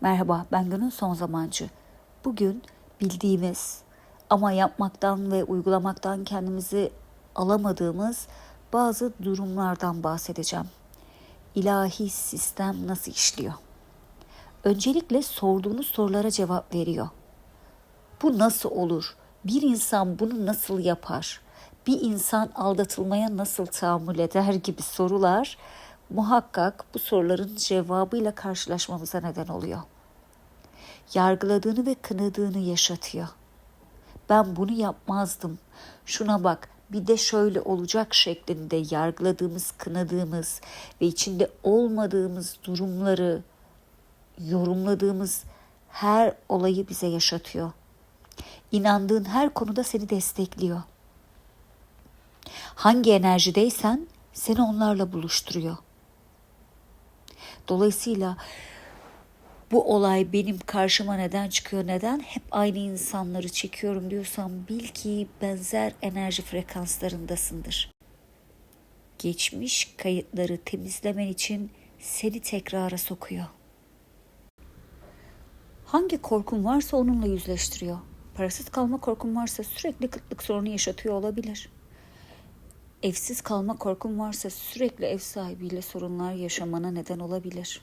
Merhaba, ben Gönül Son Zamancı. Bugün bildiğimiz ama yapmaktan ve uygulamaktan kendimizi alamadığımız bazı durumlardan bahsedeceğim. İlahi sistem nasıl işliyor? Öncelikle sorduğunuz sorulara cevap veriyor. Bu nasıl olur? Bir insan bunu nasıl yapar? Bir insan aldatılmaya nasıl tahammül eder gibi sorular muhakkak bu soruların cevabıyla karşılaşmamıza neden oluyor. Yargıladığını ve kınadığını yaşatıyor. Ben bunu yapmazdım. Şuna bak, bir de şöyle olacak şeklinde yargıladığımız, kınadığımız ve içinde olmadığımız durumları yorumladığımız her olayı bize yaşatıyor. İnandığın her konuda seni destekliyor. Hangi enerjideysen seni onlarla buluşturuyor. Dolayısıyla bu olay benim karşıma neden çıkıyor neden hep aynı insanları çekiyorum diyorsan bil ki benzer enerji frekanslarındasındır. Geçmiş kayıtları temizlemen için seni tekrara sokuyor. Hangi korkun varsa onunla yüzleştiriyor. Parasız kalma korkun varsa sürekli kıtlık sorunu yaşatıyor olabilir. Evsiz kalma korkun varsa sürekli ev sahibiyle sorunlar yaşamana neden olabilir.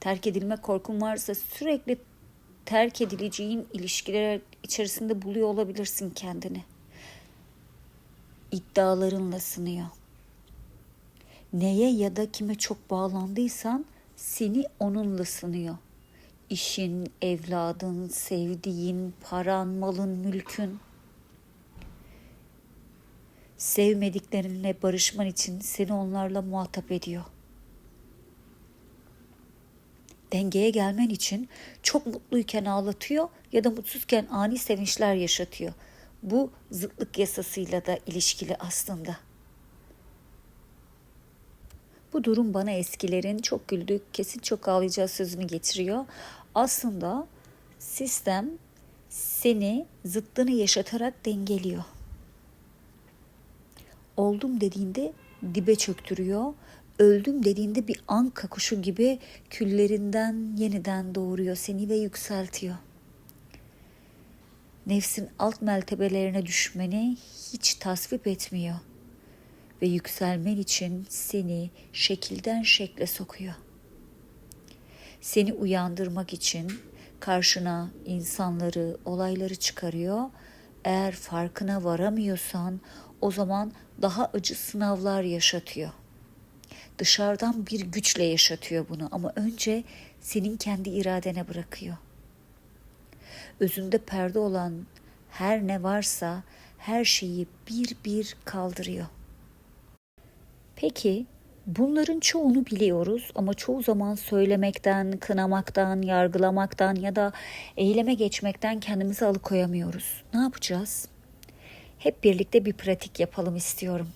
Terk edilme korkun varsa sürekli terk edileceğin ilişkiler içerisinde buluyor olabilirsin kendini. İddialarınla sınıyor. Neye ya da kime çok bağlandıysan seni onunla sınıyor. İşin, evladın, sevdiğin, paran, malın, mülkün sevmediklerinle barışman için seni onlarla muhatap ediyor. Dengeye gelmen için çok mutluyken ağlatıyor ya da mutsuzken ani sevinçler yaşatıyor. Bu zıtlık yasasıyla da ilişkili aslında. Bu durum bana eskilerin çok güldük, kesin çok ağlayacağız sözünü getiriyor. Aslında sistem seni zıttını yaşatarak dengeliyor oldum dediğinde dibe çöktürüyor. Öldüm dediğinde bir anka kuşu gibi küllerinden yeniden doğuruyor seni ve yükseltiyor. Nefsin alt mertebelerine düşmeni hiç tasvip etmiyor ve yükselmen için seni şekilden şekle sokuyor. Seni uyandırmak için karşına insanları, olayları çıkarıyor. Eğer farkına varamıyorsan o zaman daha acı sınavlar yaşatıyor. Dışarıdan bir güçle yaşatıyor bunu ama önce senin kendi iradene bırakıyor. Özünde perde olan her ne varsa her şeyi bir bir kaldırıyor. Peki bunların çoğunu biliyoruz ama çoğu zaman söylemekten, kınamaktan, yargılamaktan ya da eyleme geçmekten kendimizi alıkoyamıyoruz. Ne yapacağız? Hep birlikte bir pratik yapalım istiyorum.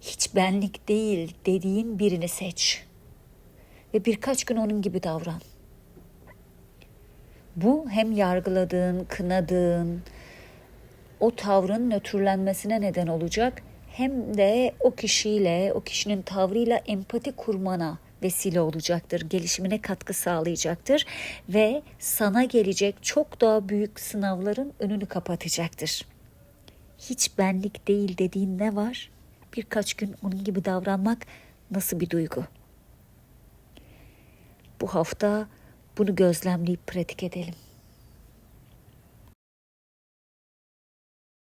Hiç benlik değil dediğin birini seç ve birkaç gün onun gibi davran. Bu hem yargıladığın, kınadığın o tavrın nötrlenmesine neden olacak hem de o kişiyle, o kişinin tavrıyla empati kurmana vesile olacaktır. Gelişimine katkı sağlayacaktır ve sana gelecek çok daha büyük sınavların önünü kapatacaktır hiç benlik değil dediğin ne var? Birkaç gün onun gibi davranmak nasıl bir duygu? Bu hafta bunu gözlemleyip pratik edelim.